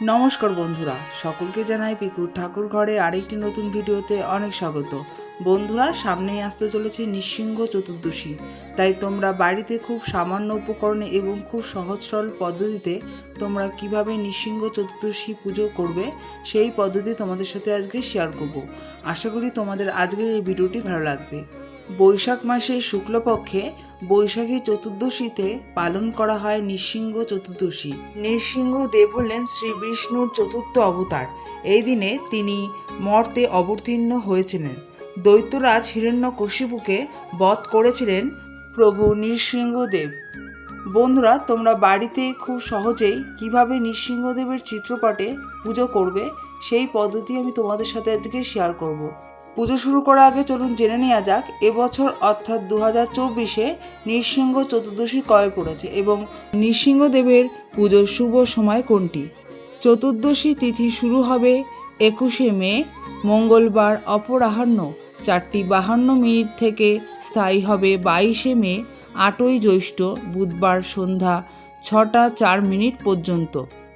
নমস্কার বন্ধুরা, সকলকে জানাই পিকুর ঠাকুর ঘরে আরেকটি নতুন ভিডিওতে অনেক স্বাগত। বন্ধুরা, সামনেই আসতে চলেছে নিঃসিংহ চতুর্দশী। তাই তোমরা বাড়িতে খুব সামান্য উপকরণে এবং খুব সহজ সরল পদ্ধতিতে তোমরা কীভাবে নিঃসিংহ চতুর্দশী পুজো করবে, সেই পদ্ধতি তোমাদের সাথে আজকে শেয়ার করব। আশা করি তোমাদের আজকের এই ভিডিওটি ভালো লাগবে। বৈশাখ মাসের শুক্লপক্ষে বৈশাখী চতুর্দশীতে পালন করা হয় নৃসিংহ চতুর্দশী। নৃসিংহ দেব হলেন শ্রী বিষ্ণুর চতুর্থ অবতার। এই দিনে তিনি মর্তে অবতীর্ণ হয়েছিলেন। দৈত্যরাজ হিরণ্যকশিপুকে বধ করেছিলেন প্রভু নৃসিংহদেব বন্ধুরা, তোমরা বাড়িতে খুব সহজেই কীভাবে নৃসিংহদেবের চিত্রপটে পুজো করবে সেই পদ্ধতি আমি তোমাদের সাথে আজকে শেয়ার করব। পুজো শুরু করার আগে চলুন জেনে নেওয়া যাক, এবছর অর্থাৎ দু হাজার চব্বিশে নৃসিংহ চতুর্দশী কবে পড়েছে এবং নৃসিংহদেবের পুজোর শুভ সময় কোনটি? চতুর্দশী তিথি শুরু হবে একুশে মে, মঙ্গলবার অপরাহ্ন চারটি বাহান্ন মিনিট থেকে স্থায়ী হবে বাইশে মে, আটই জ্যৈষ্ঠ বুধবার সন্ধ্যা ছটা চার মিনিট পর্যন্ত।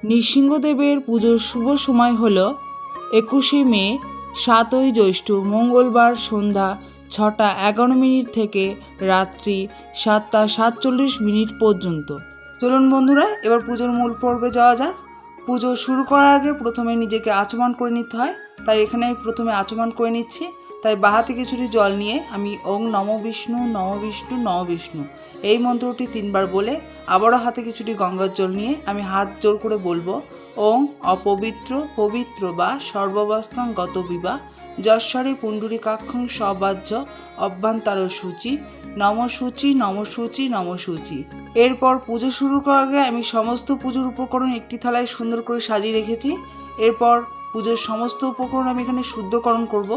নৃসিংহদেবের পুজোর শুভ সময় হল একুশে মে সাতই জ্যৈষ্ঠ মঙ্গলবার সন্ধ্যা ছটা এগারো মিনিট থেকে রাত্রি সাতটা সাতচল্লিশ মিনিট পর্যন্ত। চলুন বন্ধুরা, এবার পুজোর মূল পর্বে যাওয়া যাক। পুজো শুরু করার আগে প্রথমে নিজেকে আচমান করে নিতে হয়। তাই এখানে আমি প্রথমে আচমান করে নিচ্ছি। তাই বাহাতে কিছুটি জল নিয়ে আমি ওং নম বিষ্ণু নম বিষ্ণু নম বিষ্ণু এই মন্ত্রটি তিনবার বলে আবারও হাতে কিছুটি গঙ্গার জল নিয়ে আমি হাত জোর করে বলব। ওং অপবিত্র, পবিত্র বা সর্বাবস্থান গত বিবাহ। যশ্বরে পুণ্ডরীকাক্ষং সবাহ্য অভ্যন্তর সূচি। নম সূচি নম সূচি এরপর পুজো শুরু করার আগে আমি সমস্ত পুজোর উপকরণ একটি থালায় সুন্দর করে সাজিয়ে রেখেছি। এরপর পুজোর সমস্ত উপকরণ আমি এখানে শুদ্ধকরণ করব।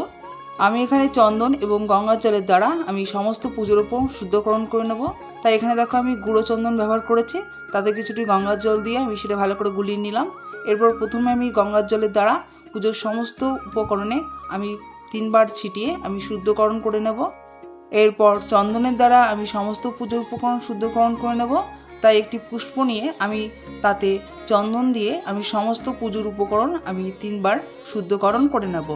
আমি এখানে চন্দন এবং গঙ্গার জলের দ্বারা আমি সমস্ত পুজোর উপর শুদ্ধকরণ করে নেব। তাই এখানে দেখো আমি গুঁড়ো চন্দন ব্যবহার করেছি। তাতে কিছুটি গঙ্গার জল দিয়ে আমি সেটা ভালো করে গুলিয়ে নিলাম। এরপর প্রথমে আমি গঙ্গার জলের দ্বারা পুজোর সমস্ত উপকরণে আমি তিনবার ছিটিয়ে আমি শুদ্ধকরণ করে নেব। এরপর চন্দনের দ্বারা আমি সমস্ত পুজোর উপকরণ শুদ্ধকরণ করে নেব। তাই একটি পুষ্প নিয়ে আমি তাতে চন্দন দিয়ে আমি সমস্ত পুজোর উপকরণ আমি তিনবার শুদ্ধকরণ করে নেব।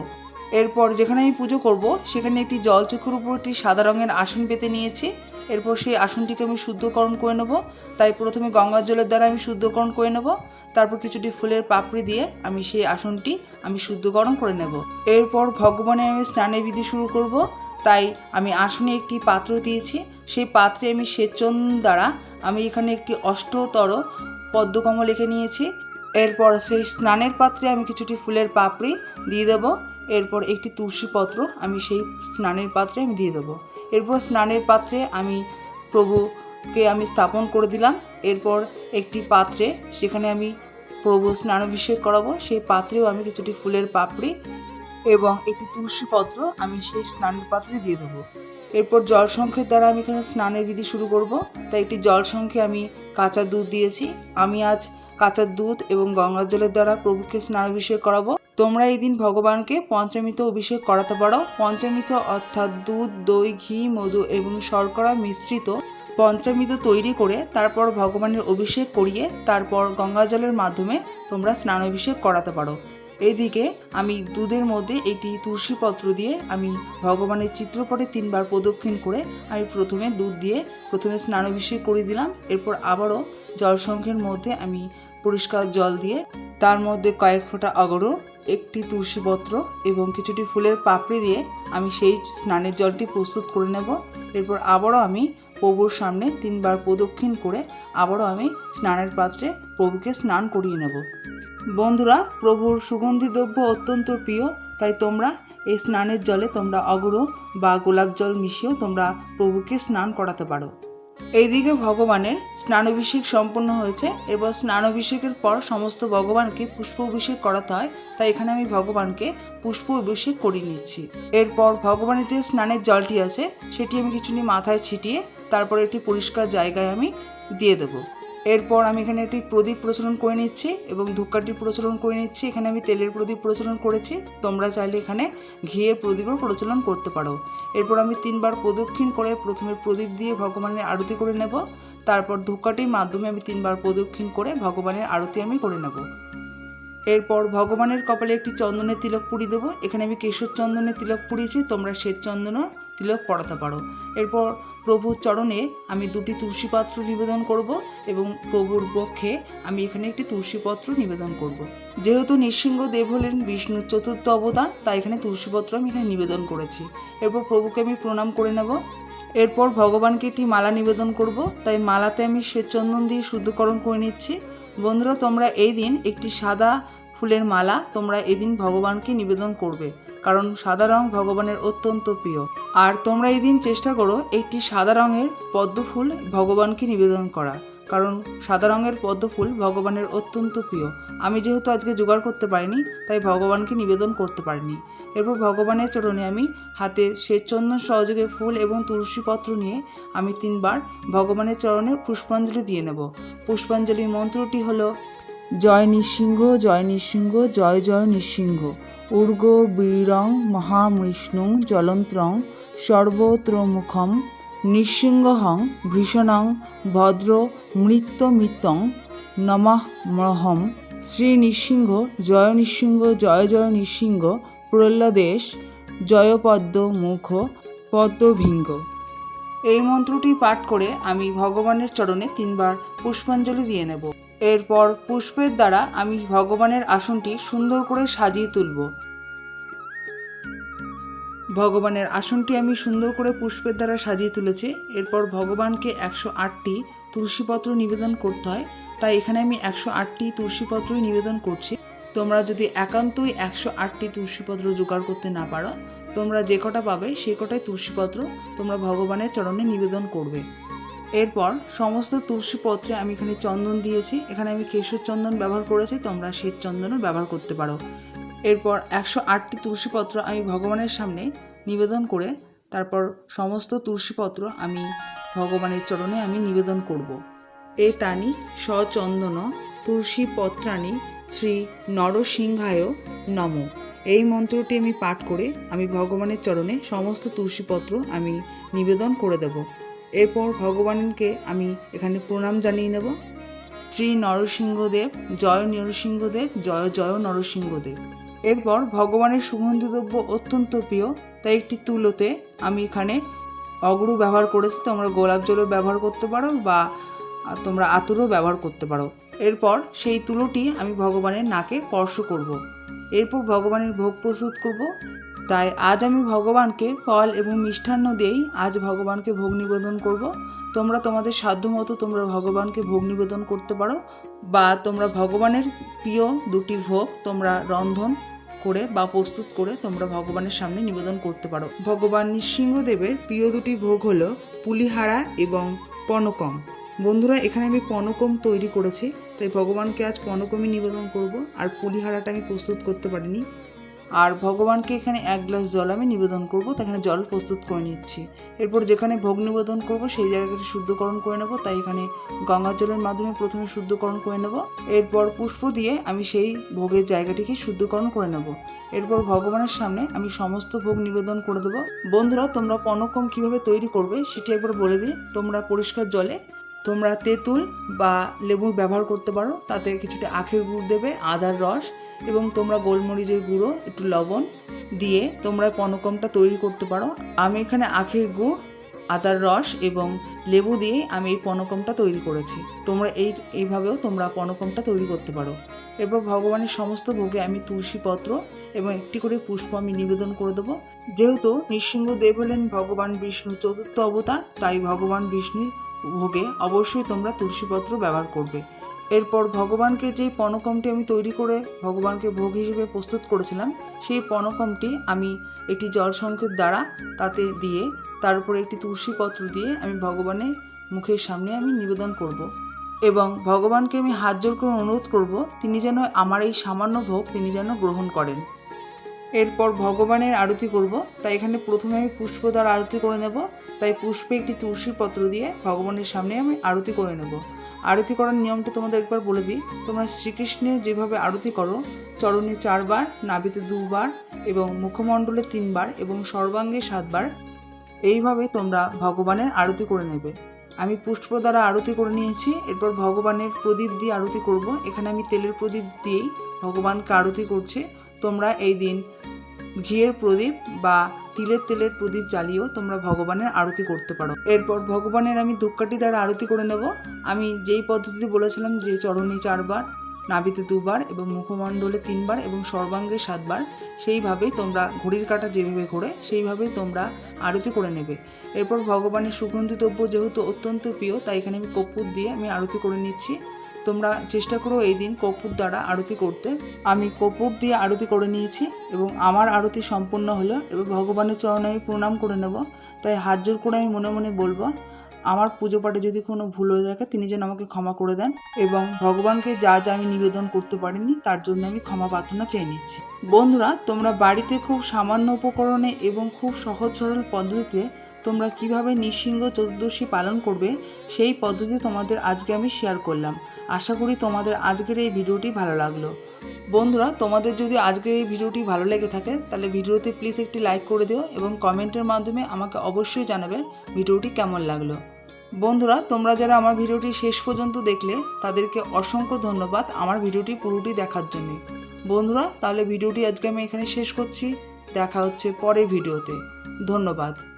এরপর যেখানে আমি পুজো করব, সেখানে একটি জলচক্ষুর উপর একটি সাদা রঙের আসন পেতে নিয়েছি। এরপর সেই আসনটিকে আমি শুদ্ধকরণ করে নেব। তাই প্রথমে গঙ্গার জলের দ্বারা আমি শুদ্ধকরণ করে নেব। তারপর কিছুটি ফুলের পাপড়ি দিয়ে আমি সেই আসনটি আমি শুদ্ধকরণ করে নেব। এরপর ভগবানের আমি স্নানের বিধি শুরু করব। তাই আমি আসনে একটি পাত্র দিয়েছি। সেই পাত্রে আমি সেচন দ্বারা আমি এখানে একটি অষ্টতর পদ্মকমল লিখে নিয়েছি। এরপর সেই স্নানের পাত্রে আমি কিছুটি ফুলের পাপড়ি দিয়ে দেবো। এরপর একটি তুলসী পত্র আমি সেই স্নানের পাত্রে আমি দিয়ে দেবো। এরপর স্নানের পাত্রে আমি প্রভুকে আমি স্থাপন করে দিলাম। এরপর একটি পাত্রে সেখানে আমি প্রভু স্নানাভিষেক করাবো। সেই পাত্রেও আমি কিছুটি ফুলের পাপড়ি এবং একটি তুলসী পত্র আমি সেই স্নানের পাত্রে দিয়ে দেবো। এরপর জল সংখ্যের দ্বারা আমি এখানে স্নানের বিধি শুরু করব। তাই একটি জল সংখ্যে আমি কাঁচা দুধ দিয়েছি। আমি আজ কাঁচা দুধ এবং গঙ্গার জলের দ্বারা প্রভুকে স্নানাভিষেক করাবো। তোমরা এই দিন ভগবানকে পঞ্চমিত অভিষেক করাতে পারো। পঞ্চমিত অর্থাৎ দুধ, দই, ঘি, মধু এবং শর্করা মিশ্রিত পঞ্চামৃত তৈরি করে তারপর ভগবানের অভিষেক করিয়ে তারপর গঙ্গা জলের মাধ্যমে তোমরা স্নানাভিষেক করাতে পারো। এইদিকে আমি দুধের মধ্যে একটি তুলসী পত্র দিয়ে আমি ভগবানের চিত্রপটে তিনবার প্রদক্ষিণ করে আমি প্রথমে দুধ দিয়ে প্রথমে স্নানাভিষেক করে দিলাম। এরপর আবারও জলসংখ্যের মধ্যে আমি পরিষ্কার জল দিয়ে তার মধ্যে কয়েক ফোঁটা অগরু একটি তুলসীপত্র এবং কিছুটি ফুলের পাপড়ি দিয়ে আমি সেই স্নানের জলটি প্রস্তুত করে নেব। এরপর আবারও আমি প্রভুর সামনে তিনবার প্রদক্ষিণ করে আবারও আমি স্নানের পাত্রে প্রভুকে স্নান করিয়ে নেব। বন্ধুরা, প্রভুর সুগন্ধি দ্রব্য অত্যন্ত প্রিয়, তাই তোমরা এই স্নানের জলে তোমরা অগরু বা গোলাপ জল মিশিয়েও তোমরা প্রভুকে স্নান করাতে পারো। এইদিকে ভগবানের স্নানাভিষেক সম্পন্ন হয়েছে। এরপর স্নানাভিষেকের পর সমস্ত ভগবানকে পুষ্প অভিষেক করাতে হয়। তাই এখানে আমি ভগবানকে পুষ্প অভিষেক করিয়ে নিচ্ছি। এরপর ভগবানের যে স্নানের জলটি আছে, সেটি আমি কিছুটি মাথায় ছিটিয়ে তারপর একটি পরিষ্কার জায়গায় আমি দিয়ে দেবো। এরপর আমি এখানে একটি প্রদীপ প্রচলন করে নিচ্ছি এবং ধূপকাঠি প্রচলন করে নিচ্ছি। এখানে আমি তেলের প্রদীপ প্রচলন করেছি। তোমরা চাইলে এখানে ঘিয়ের প্রদীপও প্রচলন করতে পারো। এরপর আমি তিনবার প্রদক্ষিণ করে প্রথমে প্রদীপ দিয়ে ভগবানের আরতি করে নেব। তারপর ধূপকাঠির মাধ্যমে আমি তিনবার প্রদক্ষিণ করে ভগবানের আরতি আমি করে নেব। এরপর ভগবানের কপালে একটি চন্দনের তিলক পুড়িয়ে দেবো। এখানে আমি কেশর চন্দনের তিলক পুড়িয়েছি তোমরা শ্বেত চন্দনও তিলক পড়াতে পারো। এরপর প্রভুর চরণে আমি দুটি তুলসী পাত্র নিবেদন করব এবং প্রভুর পক্ষে আমি এখানে একটি তুলসীপত্র নিবেদন করব। যেহেতু নৃসিংহ দেব হলেন বিষ্ণুর চতুর্থ অবতার তাই এখানে তুলসীপত্র আমি এখানে নিবেদন করেছি। এরপর প্রভুকে আমি প্রণাম করে নেব। এরপর ভগবানকে একটি মালা নিবেদন করব। তাই মালাতে আমি শ্বেত চন্দন দিয়ে শুদ্ধকরণ করে নিচ্ছি। বন্ধুরা, তোমরা এই দিন একটি সাদা ফুলের মালা তোমরা এদিন ভগবানকে নিবেদন করবে। কারণ সাদা রং ভগবানের অত্যন্ত প্রিয়। আর তোমরা এই দিন চেষ্টা করো একটি সাদা রঙের পদ্ম ফুল ভগবানকে নিবেদন করা, কারণ সাদা রঙের পদ্ম ফুল ভগবানের অত্যন্ত প্রিয়। আমি যেহেতু আজকে জোগাড় করতে পারিনি, তাই ভগবানকে নিবেদন করতে পারিনি। এরপর ভগবানের চরণে আমি হাতে শ্বেতচন্দন সহযোগে ফুল এবং তুলসী পত্র নিয়ে আমি তিনবার ভগবানের চরণে পুষ্পাঞ্জলি দিয়ে নেব। পুষ্পাঞ্জলি মন্ত্রটি হলো জয় নৃসিংহ জয় নৃসিংহ, জয় জয় নৃসিংহ। উর্গ, বীরং, মহামৃষ্ণু, জলন্ত্রং, সর্বত্রমুখম, নৃসিংহং, ভীষণং, ভদ্র মৃত্যমিত্তং নমঃ মহম। শ্রী নৃসিংহ, জয় নৃসিংহ, জয় জয় নৃসিংহ, প্রহ্লাদেশ, জয়পদ্ম মুখ, পদ্মভিঙ্গ। এই মন্ত্রটি পাঠ করে আমি ভগবানের চরণে তিনবার পুষ্পাঞ্জলি দিয়ে নেব। এরপর পুষ্পের দ্বারা আমি ভগবানের আসনটি সুন্দর করে সাজিয়ে তুলব। ভগবানের আসনটি আমি সুন্দর করে পুষ্পের দ্বারা সাজিয়ে তুলেছি। এরপর ভগবানকে একশো আটটি তুলসীপত্র নিবেদন করতে হয়। তাই এখানে আমি একশো আটটি তুলসীপত্রই নিবেদন করছি। তোমরা যদি একান্তই একশো আটটি তুলসীপত্র জোগাড় করতে না পারো, তোমরা যে কটা পাবে সে কটাই তুলসীপত্র তোমরা ভগবানের চরণে নিবেদন করবে। এরপর সমস্ত তুলসীপত্রে আমি এখানে চন্দন দিয়েছি। এখানে আমি কেশর চন্দন ব্যবহার করেছি, তোমরা শ্বেত চন্দনও ব্যবহার করতে পারো। এরপর একশো আটটি তুলসীপত্র আমি ভগবানের সামনে নিবেদন করে, তারপর সমস্ত তুলসীপত্র আমি ভগবানের চরণে আমি নিবেদন করব। এ তানি সচন্দন তুলসী পত্রাণী শ্রী নরসিংহায় নম। এই মন্ত্রটি আমি পাঠ করে আমি ভগবানের চরণে সমস্ত তুলসীপত্র আমি নিবেদন করে দেব। এরপর ভগবানকে আমি এখানে প্রণাম জানিয়ে নেব। শ্রী নরসিংহদেব, জয় নরসিংহদেব, জয় জয় নরসিংহদেব। এরপর ভগবানের সুগন্ধি দ্রব্য অত্যন্ত প্রিয়, তাই একটি তুলোতে আমি এখানে অগরু ব্যবহার করেছি। তোমরা গোলাপ জলও ব্যবহার করতে পারো বা তোমরা আতরও ব্যবহার করতে পারো। এরপর সেই তুলোটি আমি ভগবানের নাকে স্পর্শ করব। এরপর ভগবানের ভোগ প্রস্তুত করব। তাই আজ আমি ভগবানকে ফল এবং মিষ্টান্ন দিয়েই আজ ভগবানকে ভোগ নিবেদন করব। তোমরা তোমাদের সাধ্য মতো তোমরা ভগবানকে ভোগ নিবেদন করতে পারো বা তোমরা ভগবানের প্রিয় দুটি ভোগ তোমরা রন্ধন করে বা প্রস্তুত করে তোমরা ভগবানের সামনে নিবেদন করতে পারো। ভগবান নৃসিংহদেবের প্রিয় দুটি ভোগ হলো পুলিহারা এবং পনকম। বন্ধুরা, এখানে আমি পনকম তৈরি করেছি, তাই ভগবানকে আজ পনকমই নিবেদন করব আর পুলিহারাটা আমি প্রস্তুত করতে পারিনি। আর ভগবানকে এখানে এক গ্লাস জল আমি নিবেদন করব এখানে জল প্রস্তুত করে নিচ্ছি। এরপর যেখানে ভোগ নিবেদন করব, সেই জায়গাটি শুদ্ধকরণ করে নেব, তাই এখানে গঙ্গা জলের মাধ্যমে প্রথমে শুদ্ধকরণ করে নেব। এরপর পুষ্প দিয়ে আমি সেই ভোগের জায়গাটিকে শুদ্ধকরণ করে নেব। এরপর ভগবানের সামনে আমি সমস্ত ভোগ নিবেদন করে দেবো। বন্ধুরা, তোমরা পনকম কীভাবে তৈরি করবে, সেটি একবার বলে দিই। তোমরা পরিষ্কার জলে, তোমরা তেঁতুল বা লেবুর ব্যবহার করতে পারো, তাতে কিছুটা আখের গুড় দেবে, আদার রস এবং তোমরা গোলমরিচের গুঁড়ো, একটু লবণ দিয়ে তোমরা পনকমটা তৈরি করতে পারো। আমি এখানে আখের গুড়, আদার রস এবং লেবু দিয়ে আমি এই পনকমটা তৈরি করেছি। তোমরা এই, এইভাবেও তোমরা পনকমটা তৈরি করতে পারো। এরপর ভগবানের সমস্ত ভোগে আমি তুলসী পত্র এবং একটি করে পুষ্প আমি নিবেদন করে দেবো। যেহেতু নৃসিংহদেব হলেন ভগবান বিষ্ণু চতুর্থ অবতার, তাই ভগবান বিষ্ণুর ভোগে অবশ্যই তোমরা তুলসীপত্র ব্যবহার করবে। এরপর ভগবানকে যেই পণকমটি আমি তৈরি করে ভগবানকে ভোগ হিসেবে প্রস্তুত করেছিলাম, সেই পণকমটি আমি একটি জল সংকেত দ্বারা তাতে দিয়ে তার উপরে একটি তুলসী পত্র দিয়ে আমি ভগবানের মুখের সামনে আমি নিবেদন করব। এবং ভগবানকে আমি হাত জোর করে অনুরোধ করব, তিনি যেন আমার এই সামান্য ভোগ তিনি যেন গ্রহণ করেন এরপর ভগবানের আরতি করব, তাই এখানে প্রথমে আমি পুষ্প দ্বারা আরতি করে নেব, তাই পুষ্পে একটি তুলসী পত্র দিয়ে ভগবানের সামনে আমি আরতি করে নেব আরতি করার নিয়মটা তোমাদের একবার বলে দিই। তোমরা শ্রীকৃষ্ণের যেভাবে আরতি করো, চরণে চারবার, নাভিতে দুবার এবং মুখমণ্ডলে তিনবার এবং সর্বাঙ্গে সাতবার, এইভাবে তোমরা ভগবানের আরতি করে নেবে। আমি পুষ্প দ্বারা আরতি করে নিয়েছি, এরপর ভগবানের প্রদীপ দিয়ে আরতি করব। এখানে আমি তেলের প্রদীপ দিয়েই ভগবানকে আরতি করছে। তোমরা এই দিন ঘিয়ের প্রদীপ বা তিলের তেলের প্রদীপ জ্বালিয়েও তোমরা ভগবানের আরতি করতে পারো। এরপর ভগবানের আমি ধূপকাঠি দ্বারা আরতি করে নেব। আমি যেই পদ্ধতিতে বলেছিলাম যে চরণে চারবার, নাভিতে দুবার এবং মুখমণ্ডলে তিনবার এবং সর্বাঙ্গে সাতবার, সেইভাবেই তোমরা ঘড়ির কাঁটা যেভাবে ঘোরে, সেইভাবেই তোমরা আরতি করে নেবে। এরপর ভগবানের সুগন্ধি দ্রব্য যেহেতু অত্যন্ত প্রিয়, তাই এখানে আমি কর্পূর দিয়ে আমি আরতি করে নিচ্ছি। তোমরা চেষ্টা করো এই দিন কর্পূর দ্বারা আরতি করতে। আমি কর্পূর দিয়ে আরতি করে নিয়েছি এবং আমার আরতি সম্পূর্ণ হলো এবং ভগবানের চরণে আমি প্রণাম করে নেব। তাই হাত জোর করে আমি মনে মনে বলব, আমার পুজো পাঠে যদি কোনো ভুল হয়ে থাকে, তিনি যেন আমাকে ক্ষমা করে দেন এবং ভগবানকে যা যা আমি নিবেদন করতে পারিনি, তার জন্য আমি ক্ষমা প্রার্থনা চেয়ে নিচ্ছি। বন্ধুরা, তোমরা বাড়িতে খুব সামান্য উপকরণে এবং খুব সহজ সরল পদ্ধতিতে তোমরা কীভাবে নৃসিংহ চতুর্দশী পালন করবে, সেই পদ্ধতি তোমাদের আজকে আমি শেয়ার করলাম। আশা করি তোমাদের আজকের এই ভিডিওটি ভালো লাগল। বন্ধুরা, তোমাদের যদি আজকের এই ভিডিওটি ভালো লেগে থাকে, তাহলে ভিডিওতে প্লিজ একটি লাইক করে দিও এবং কমেন্টের মাধ্যমে আমাকে অবশ্যই জানাবে ভিডিওটি কেমন লাগল। বন্ধুরা, তোমরা যারা আমার ভিডিওটি শেষ পর্যন্ত দেখলে, তাদেরকে অসংখ্য ধন্যবাদ আমার ভিডিওটি পুরোটি দেখার জন্য। বন্ধুরা, তাহলে ভিডিওটি আজকে আমি এখানে শেষ করছি। দেখা হচ্ছে পরের ভিডিওতে। ধন্যবাদ।